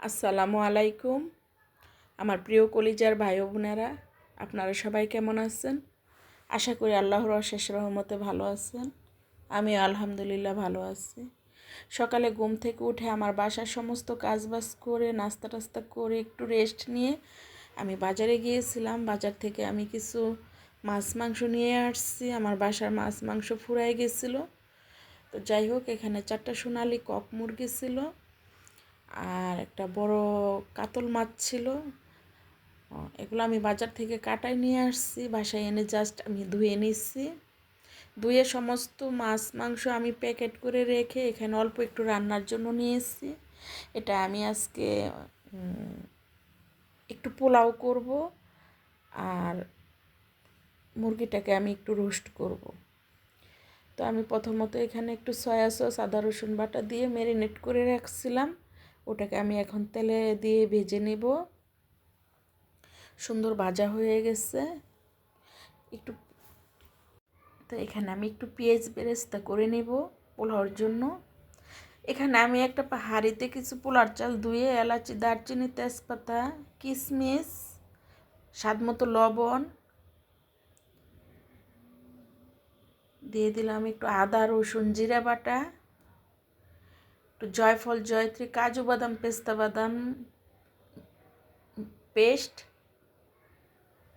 আসসালামু আলাইকুম। আমার প্রিয় কলিজার ভাই বোনেরা, আপনারা সবাই কেমন আছেন? আশা করি আল্লাহর অশেষ রহমতে ভালো আছেন। আমি আলহামদুলিল্লাহ ভালো আছি। সকালে ঘুম থেকে উঠে আমার বাসার সমস্ত কাজবাজ করে, নাস্তা টাস্তা করে একটু রেস্ট নিয়ে আমি বাজারে গিয়েছিলাম। বাজার থেকে আমি কিছু মাছ মাংস নিয়ে আসছি। আমার বাসার মাছ মাংস ফুরাই গেছিল। তো যাই হোক, এখানে চারটা সোনালি কক মুরগি ছিল। আর একটা বড় কাতল মাছ ছিল। এগুলো আমি বাজার থেকে কাটায় নিয়ে আসছি, বাসায় এনে জাস্ট আমি ধুয়ে নিচ্ছি। ধুয়ে সমস্ত মাছ, মাংস আমি প্যাকেট করে রেখে এখানে অল্প একটু রান্নার জন্য নিয়ে এটা আমি আজকে একটু পোলাও করব আর মুরগিটাকে আমি একটু রোস্ট করব। তো আমি প্রথমত এখানে একটু সয়া সস আদা রসুন বাটা দিয়ে ম্যারিনেট করে রাখছিলাম। ওটাকে আমি এখন তেলে দিয়ে ভেজে নেব। সুন্দর ভাজা হয়ে গেছে। একটু তো এখানে আমি একটু পেঁয়াজ বেরেস্তা করে নেব পোলাওর জন্য। এখানে আমি একটা হাঁড়িতে কিছু পোলার চাল ধুয়ে, এলাচি, দারচিনি, তেজপাতা, কিশমিশ, স্বাদ মতো লবণ দিয়ে দিলাম একটু আদা, রসুন, জিরা বাটা। একটু জয়ফল, জয়ত্রী, কাজু বাদাম, পেস্তা বাদাম, পেস্ট,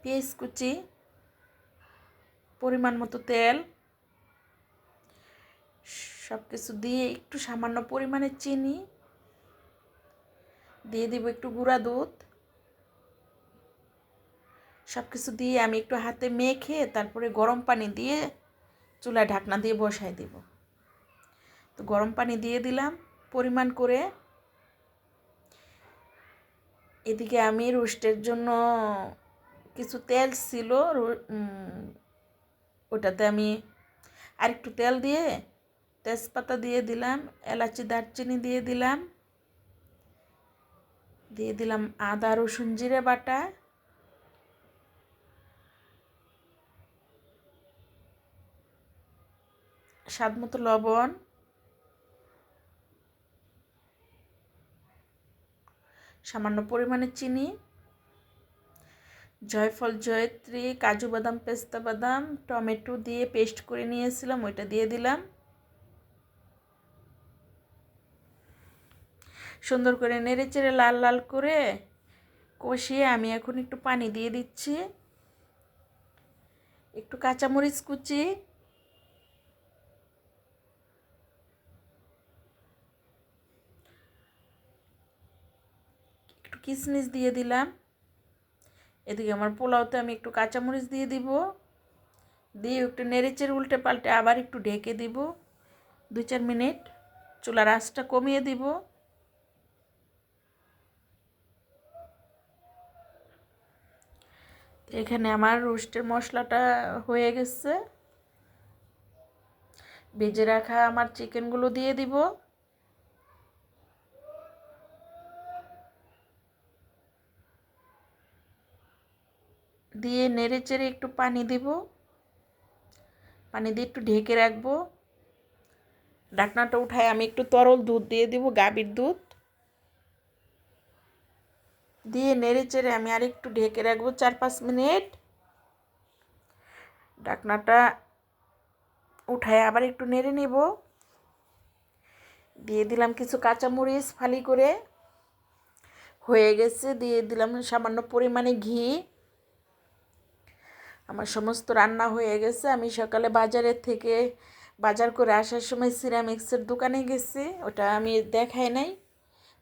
পেঁয়াজ কুচি, পরিমাণ মতো তেল সব কিছু দিয়ে একটু সামান্য পরিমাণে চিনি, দিয়ে দিব একটু গুঁড়া দুধ। সব কিছু দিয়ে আমি একটু হাতে মেখে তারপরে গরম পানি দিয়ে চুলায় ঢাকনা দিয়ে বসাই দিব। তো গরম পানি দিয়ে দিলাম। পরিমাণ করে। এদিকে আমি রোস্টের জন্য কিছু তেল ছিল ওটাতে আমি আরেকটু তেল দিয়ে তেজপাতা দিয়ে দিলাম, এলাচি, দারচিনি দিয়ে দিলাম। দিয়ে দিলাম আদা, রসুন, জিরে বাটা। স্বাদ মতো লবণ। সামান্য পরিমাণে চিনি, জয়ফল, জয়ত্রী, কাজু বাদাম, পেস্তা বাদাম, টমেটো দিয়ে পেস্ট করে নিয়েছিলাম, ওইটা দিয়ে দিলাম। সুন্দর করে নেড়ে চেড়ে লাল লাল করে কষিয়ে আমি এখন একটু পানি দিয়ে দিচ্ছি। একটু কাঁচামরিচ কুচি কিশমিশ দিয়ে দিলাম। এদিকে আমার পোলাওতে আমি একটু কাঁচামরিচ দিয়ে দিব। দিয়ে একটু নেড়েচের উল্টে পাল্টে আবার একটু ঢেকে দিব। দুই চার মিনিট চুলার আঁচটা কমিয়ে দিব। এখানে আমার রোস্টের মশলাটা হয়ে গেছে। ভেজে রাখা আমার চিকেনগুলো দিয়ে দিব। দিয়ে নেড়ে চেড়ে একটু পানি দিব। পানি দিয়ে একটু ঢেকে রাখব। ডাকনাটা উঠায় আমি একটু তরল দুধ দিয়ে দিব, গাভীর দুধ। দিয়ে নেড়ে চেড়ে আমি আর একটু ঢেকে রাখব চার পাঁচ মিনিট। ডাকনাটা উঠায় আবার একটু নেড়ে নেব। দিয়ে দিলাম কিছু কাঁচামরিচ ফালি করে। হয়ে গেছে, দিয়ে দিলাম সামান্য পরিমাণে ঘি। আমার সমস্ত রান্না হয়ে গেছে। আমি সকালে বাজারের থেকে, বাজার করে আসার সময় সিরামিক্সের দোকানে গেছি। ওটা আমি দেখাই নাই।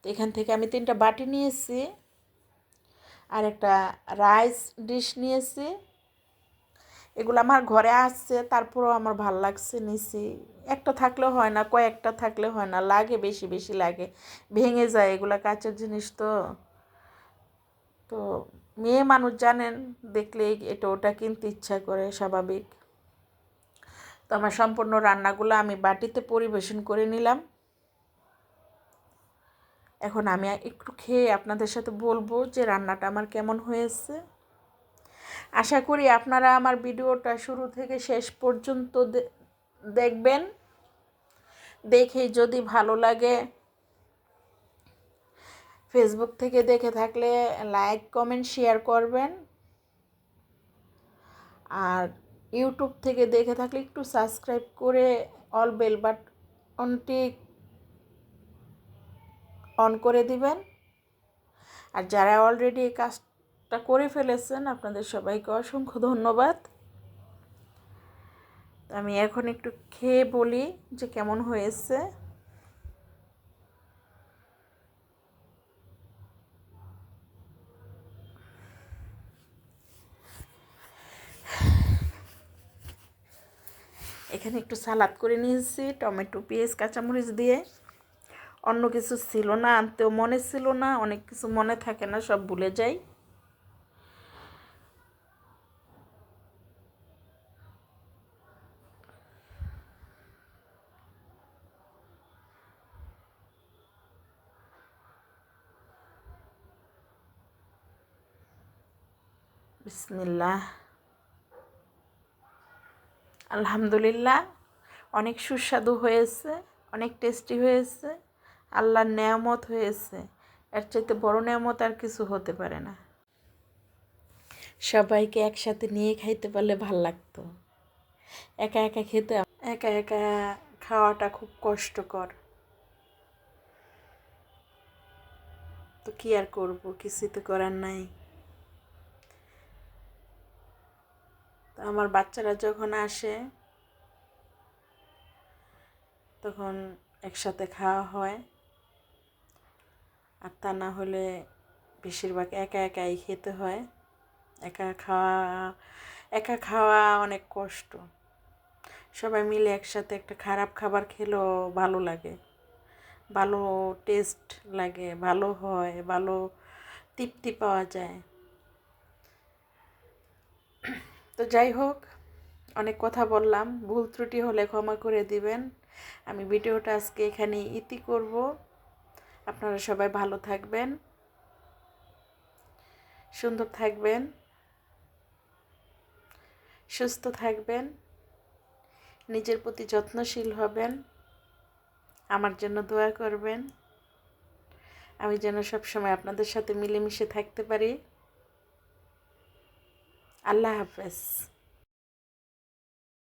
তো এখান থেকে আমি তিনটা বাটি নিয়েছি আর একটা রাইস ডিশ নিয়েছি। এগুলো আমার ঘরে আসছে তারপরেও আমার ভালো লাগছে নিছি। একটা থাকলে হয় না, কয়েকটা থাকলে হয় না, লাগে বেশি বেশি লাগে। ভেঙে যায় এগুলো কাঁচের জিনিস তো। তো মেয়ে মানুষ জানেন দেখলেই এটা ওটা কিনতে ইচ্ছা করে, স্বাভাবিক। তো আমার সম্পূর্ণ রান্নাগুলো আমি বাটিতে পরিবেশন করে নিলাম। এখন আমি একটু খেয়ে আপনাদের সাথে বলব যে রান্নাটা আমার কেমন হয়েছে। আশা করি আপনারা আমার ভিডিওটা শুরু থেকে শেষ পর্যন্ত দেখবেন। দেখে যদি ভালো লাগে ফেসবুক থেকে দেখে থাকলে লাইক কমেন্ট শেয়ার করবেন। আর ইউটিউব থেকে দেখে থাকলে একটু সাবস্ক্রাইব করে অল বেল বাটনটি অন করে দিবেন। আর যারা অলরেডি এই কাজটা করে ফেলেছেন, আপনাদের সবাইকে অসংখ্য ধন্যবাদ। আমি এখন একটু খেয়ে বলি যে কেমন হয়েছে। এখানে একটু সালাদ করে নিয়েছি, টমেটো, পেঁয়াজ, কাঁচামরিচ দিয়ে। অন্য কিছু ছিল না, আনতেও মনে ছিল না, অনেক কিছু মনে থাকে না, সব ভুলে যাই। বিসমিল্লাহ। আলহামদুলিল্লাহ, অনেক সুস্বাদু হয়েছে, অনেক টেস্টি হয়েছে, আল্লাহর নেয়ামত হয়েছে। এর চাইতে বড় নেয়ামত আর কিছু হতে পারে না। সবাইকে একসাথে নিয়ে খাইতে পারলে ভালো লাগতো। একা একা খেতে একা একা খাওয়াটা খুব কষ্টকর। তো কি আর করব কিছু তো করার নাই। তো আমার বাচ্চারা যখন আসে, তখন একসাথে খাওয়া হয়। আর তা না হলে বেশিরভাগ একা একাই খেতে হয়। একা খাওয়া একা খাওয়া অনেক কষ্ট। সবাই মিলে একসাথে একটা খারাপ খাবার খেলেও ভালো লাগে। ভালো টেস্ট লাগে, ভালো হয়, ভালো তৃপ্তি পাওয়া যায়। তো যাই হোক, অনেক কথা বললাম। ভুল ত্রুটি হলে ক্ষমা করে দিবেন। আমি ভিডিওটা আজকে এখানে ইতি করব। আপনারা সবাই ভালো থাকবেন, সুন্দর থাকবেন, সুস্থ থাকবেন, নিজের প্রতি যত্নশীল হবেন, আমার জন্য দোয়া করবেন। আমি যেন সবসময় আপনাদের সাথে মিলেমিশে থাকতে পারি। আল্লাহ হাফেজ।